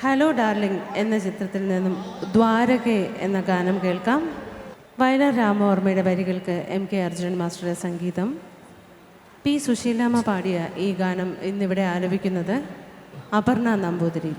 Hello darling എന്ന ചിത്രത്തിൽ നിന്നും ദ്വാരകെ എന്ന ഗാനം കേൾക്കാം. വയലാർ രാമവർമ്മയുടെ വരികൾക്ക് എം കെ അർജുനൻ മാസ്റ്ററുടെ സംഗീതം. പി സുശീലാമ്മ പാടിയ ഈ ഗാനം ഇന്നിവിടെ ആലപിക്കുന്നത് അപർണ നമ്പൂതിരി.